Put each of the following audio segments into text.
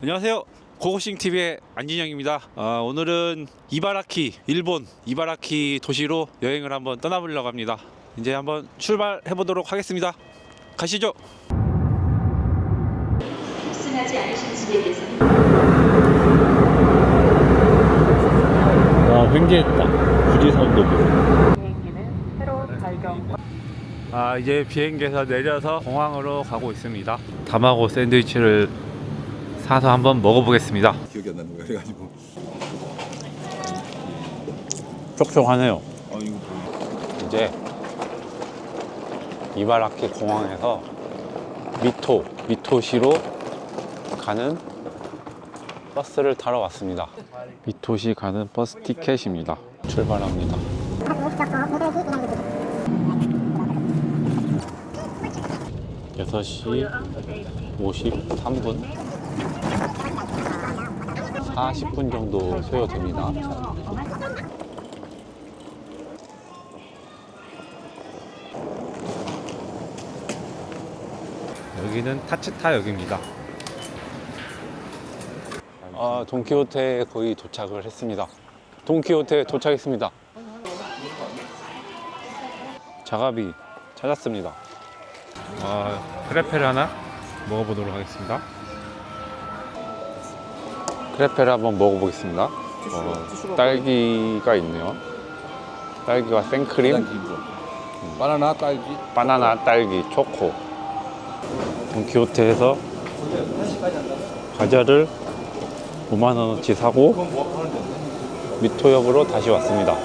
안녕하세요. 고고싱 TV의 안진영입니다. 아, 오늘은 이바라키 일본 이바라키 도시로 여행을 한번 떠나보려고 합니다. 이제 한번 출발해 보도록 하겠습니다. 가시죠. 탑승하지 않으신 집에게서는 와 횡재했다. 부지선도 아 이제 비행기에서 내려서 공항으로 가고 있습니다. 다마고 샌드위치를 사서 한번 먹어보겠습니다. 기억이 안 나는 거야 그래가지고 촉촉하네요. 아 이거 뭐 이제 이바라키 공항에서 미토 미토시로 가는 버스를 타러 왔습니다. 미토시 가는 버스 티켓입니다. 출발합니다. 여섯 시 53분 40분 정도 소요됩니다. 여기는 타츠타역입니다. 아, 돈키호테에 거의 도착을 했습니다. 돈키호테에 도착했습니다. 자가비 찾았습니다. 아, 크레페를 하나 먹어보도록 하겠습니다. 크레페를 한번 먹어보겠습니다. 어, 딸기가 있네요. 딸기와 생크림, 음. 바나나 딸기 바나나, 딸기, 초코. 돈키호테에서 과자를 5만 원어치 사고 미토역으로 다시 왔습니다.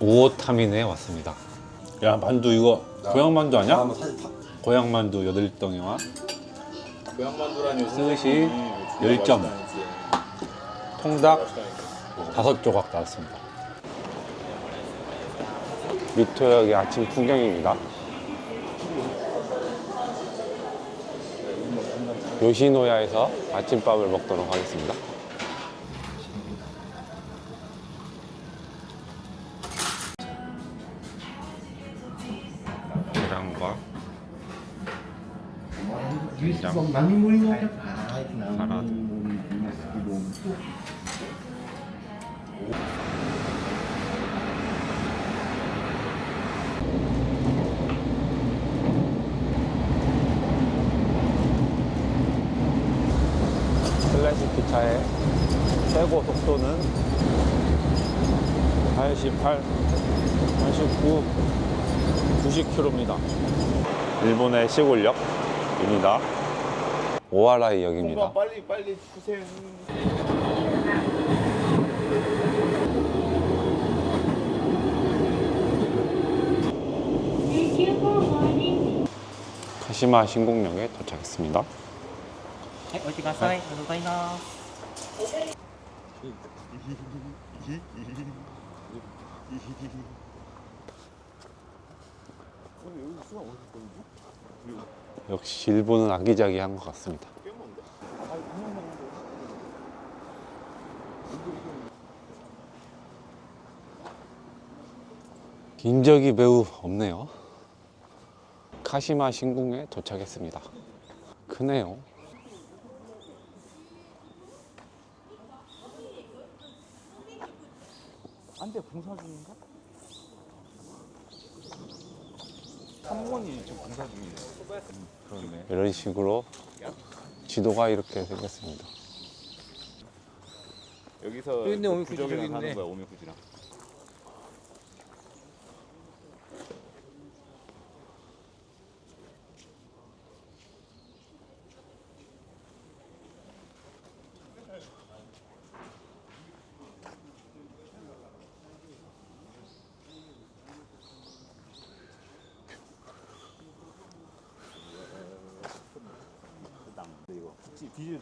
우오타민에 왔습니다. 야 만두 이거 고향 만두 아니야? 고향 만두 8덩이와 고향 만두라니 스시 10점 통닭 5조각 나왔습니다. 미토역의 아침 풍경입니다. 요시노야에서 아침밥을 먹도록 하겠습니다. 계란과 된장, 사라다, 클래식 기차의 최고 속도는 88, 89, 90km입니다. 일본의 시골역 입니다. 오하라이 역입니다. 빨리 빨리 주세요. 카시마 신공역에 도착했습니다. 네, 어디 가사이 네. 감사합니다. 역시 일본은 아기자기한 것 같습니다. 인적이 매우 없네요. 카시마 신궁에 도착했습니다. 크네요. 안돼 공사 중인가? 3번이 지금 공사 중이네. 음, 그렇네. 이런 식으로 지도가 이렇게 생겼습니다. 여기서 여기 있네, 그 오미쿠지 부적이랑 저기 하는 있네. 거야 오미쿠지랑. 혹시 비주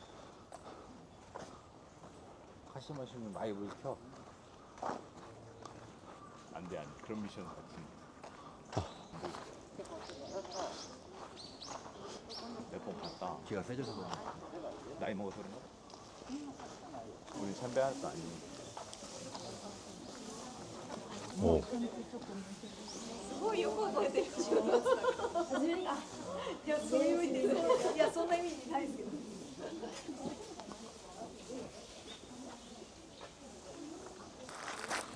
다시 마시면 많이 물 켜. 안 돼 안 돼 그런 미션 같은. 몇번 봤다. 기가 세져서 그래. 나이 먹어서 그런가? 우리 선배할 거 아니니. 오.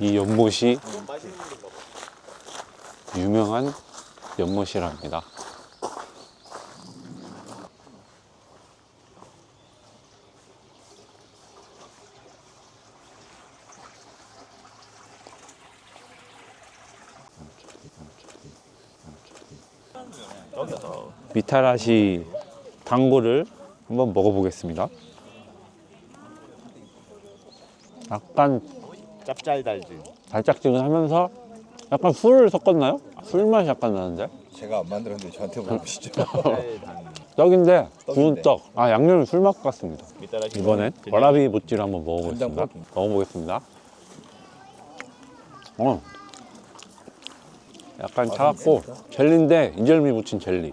이 연못이 유명한 연못이랍니다. 미타라시 당고를 한번 먹어보겠습니다. 약간 짭짤달지. 달짝지근하면서 약간 술을 섞었나요? 술 맛이 약간 나는데 제가 안 만들었는데 저한테 물어보시죠. 떡인데 구운. 떡. 아 양념이 술맛 같습니다. 이번엔 와라비 모찌를 한번 먹어보겠습니다. 먹어보겠습니다. 어, 약간 차갑고 젤리인데 인절미 묻힌 젤리.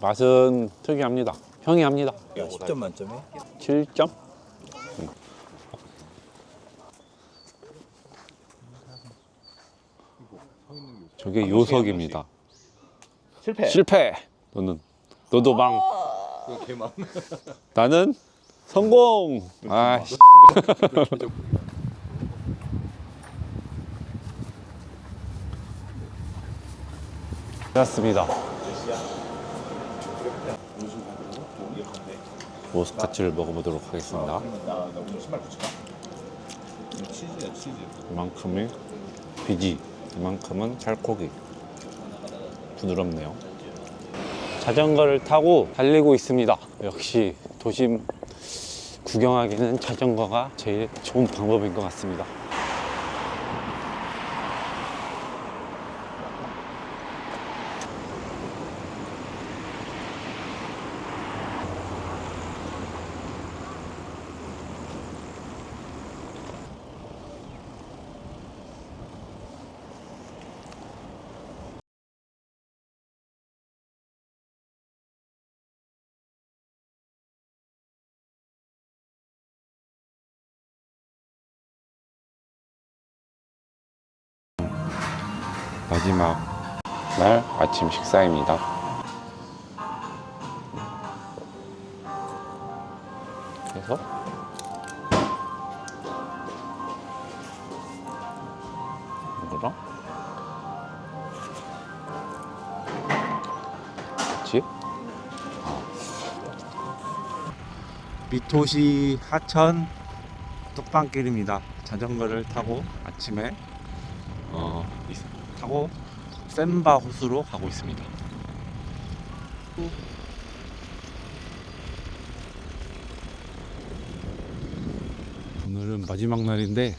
맛은 특이합니다. 형이합니다. 10점 만점에 7점? 저게 요석입니다. 실패. 실패. 너는 너도 망. 개망. 나는 성공. 아. 씨. 되었습니다. 모스카츠를 먹어보도록 하겠습니다. 이만큼이 비지, 이만큼은 살코기. 부드럽네요. 자전거를 타고 달리고 있습니다. 역시 도심 구경하기는 자전거가 제일 좋은 방법인 것 같습니다. 마지막 날 아침 식사입니다. 그래서 이거랑 같이 미토시 하천 뚝방길입니다. 자전거를 타고 아침에 타고 센바 호수로 가고 있습니다. 오늘은 마지막 날인데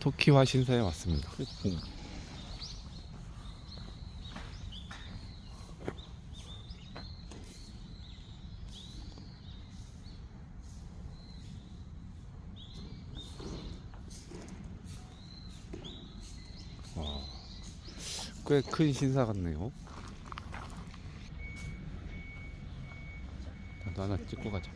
토키와 신사에 왔습니다. 꽤 큰 신사 같네요. 나도 하나 찍고 가자.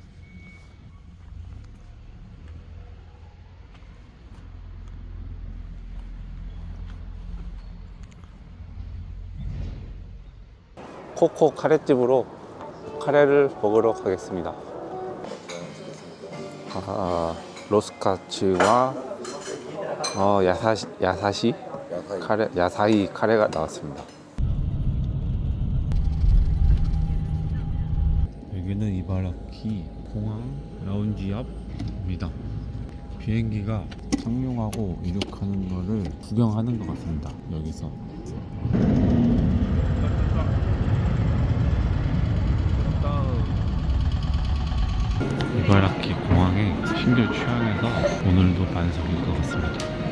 코코 카레집으로 카레를 먹으러 가겠습니다. 아, 로스카츠와 어, 야사시, 야사시 카레, 야사이 카레가 나왔습니다. 여기는 이바라키 공항 라운지 앞입니다. 비행기가 상용하고 이륙하는 거를 구경하는 것 같습니다. 여기서. 이바라키 공항에 신규 취항해서 오늘도 반석일 것 같습니다.